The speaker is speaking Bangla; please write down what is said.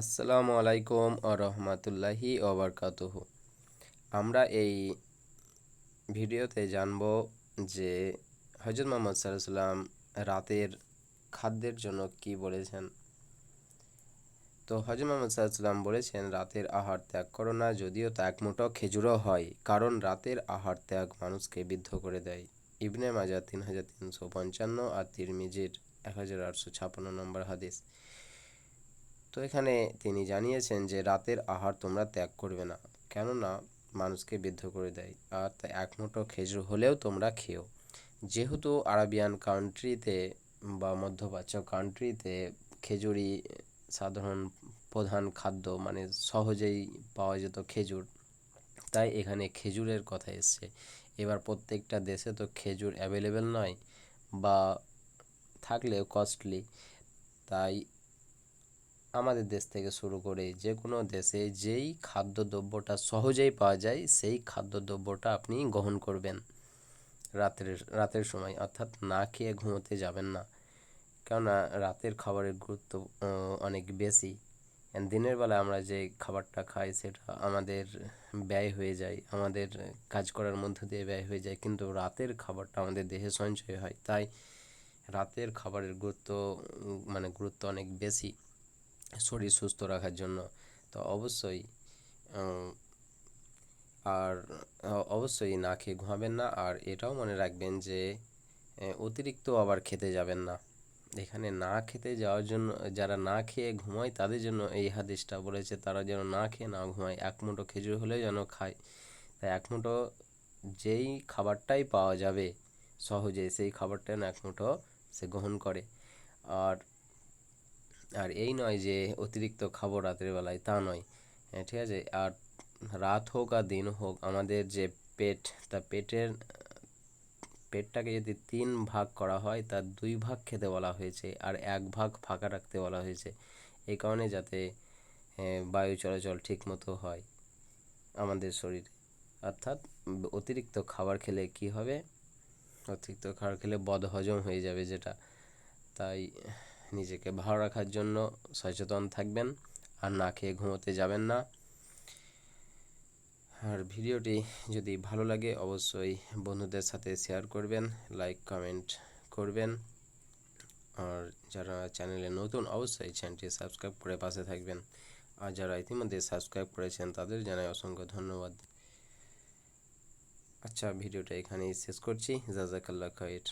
আসসালামু আলাইকুম আ রহমতুল্লাহি ওবরকাতুহ আমরা এই ভিডিওতে জানব যে হজরত মোহাম্মদ সাল্লাম রাতের খাদ্যের জন্য কি বলেছেন। তো হজরত মোহাম্মদ সাল্লাম বলেছেন, রাতের আহার ত্যাগ করো না, যদিও তা এক মুঠো খেজুরও হয়, কারণ রাতের আহার ত্যাগ মানুষকে বিদ্ধ করে দেয়। ইবনে মাজা তিন হাজার তিনশো পঞ্চান্ন আর তিরমিজির এক হাজার আটশো ছাপ্পান্ন নম্বর হাদিস। তো এখানে তিনি জানিয়েছেন যে রাতের আহার তোমরা ত্যাগ করবে না, কেননা মানুষকে বিদ্ধ করে দেয়, আর তাই এক মুঠো খেজুর হলেও তোমরা খেও। যেহেতু আরাবিয়ান কান্ট্রিতে বা মধ্যপ্রাচ্য কান্ট্রিতে খেজুরি সাধারণ প্রধান খাদ্য মানে সহজেই পাওয়া যেত খেজুর, তাই এখানে খেজুরের কথা এসছে। এবার প্রত্যেকটা দেশে তো খেজুর অ্যাভেলেবেল নয় বা থাকলেও কস্টলি তাই আমাদের দেশ থেকে শুরু করে যে কোনো দেশে যেই খাদ্যদ্রব্যটা সহজেই পাওয়া যায়, সেই খাদ্যদ্রব্যটা আপনি গ্রহণ করবেন রাতের রাতের সময়। অর্থাৎ না খেয়ে ঘুমোতে যাবেন না। কেননা রাতের খাবারের গুরুত্ব অনেক বেশি। দিনের বেলা আমরা যে খাবারটা খাই, সেটা আমাদের ব্যয় হয়ে যায়। আমাদের কাজ করার মধ্য দিয়ে ব্যয় হয়ে যায়। কিন্তু রাতের খাবারটা আমাদের দেহে সঞ্চয় হয়। তাই রাতের খাবারের গুরুত্ব মানে গুরুত্ব অনেক বেশি। শরীর সুস্থ রাখার জন্য। তো অবশ্যই আর অবশ্যই না খেয়ে ঘুমাবেন না। আর এটাও মনে রাখবেন যে অতিরিক্ত আবার খেতে যাবেন না। এখানে না খেতে যাওয়ার জন্য, যারা না খেয়ে ঘুমায়, তাদের জন্য এই হাদিসটা বলেছে, তারা যেন না খেয়ে না ঘুমায়। এক মুঠো খেজুর হলেও যেন খায়। তাই এক মুঠো যেই খাবারটাই পাওয়া যাবে সহজে, সেই খাবারটা যেন এক মুঠো সে গ্রহণ করে। আর আর এই নয় যে অতিরিক্ত খাব রাতের বেলায়, তা নয়। হ্যাঁ ঠিক আছে? আর রাত হোক আর দিন হোক, আমাদের যে পেট, তা পেটের, পেটটাকে যদি তিন ভাগ করা হয় তার দুই ভাগ খেতে বলা হয়েছে আর এক ভাগ ফাঁকা রাখতে বলা হয়েছে। এই কারণে যাতে বায়ু চলাচল ঠিক মতো হয় আমাদের শরীরে। অর্থাৎ অতিরিক্ত খাবার খেলে কি হবে? অতিরিক্ত খাবার খেলে বদহজম হয়ে যাবে যেটা। তাই নিজেকে ভালো রাখার জন্য সচেতন থাকবেন আর না খেয়ে ঘুমোতে যাবেন না। আর ভিডিওটি যদি ভালো লাগে, অবশ্যই বন্ধুদের সাথে শেয়ার করবেন লাইক কমেন্ট করবেন। আর যারা চ্যানেলে নতুন, অবশ্যই চ্যানেলটি সাবস্ক্রাইব করে পাশে থাকবেন। আর যারা ইতিমধ্যে সাবস্ক্রাইব করেছেন, তাদের জানাই অসংখ্য ধন্যবাদ। আচ্ছা ভিডিওটা এখানেই শেষ করছি। জাজাকাল্লা খাইট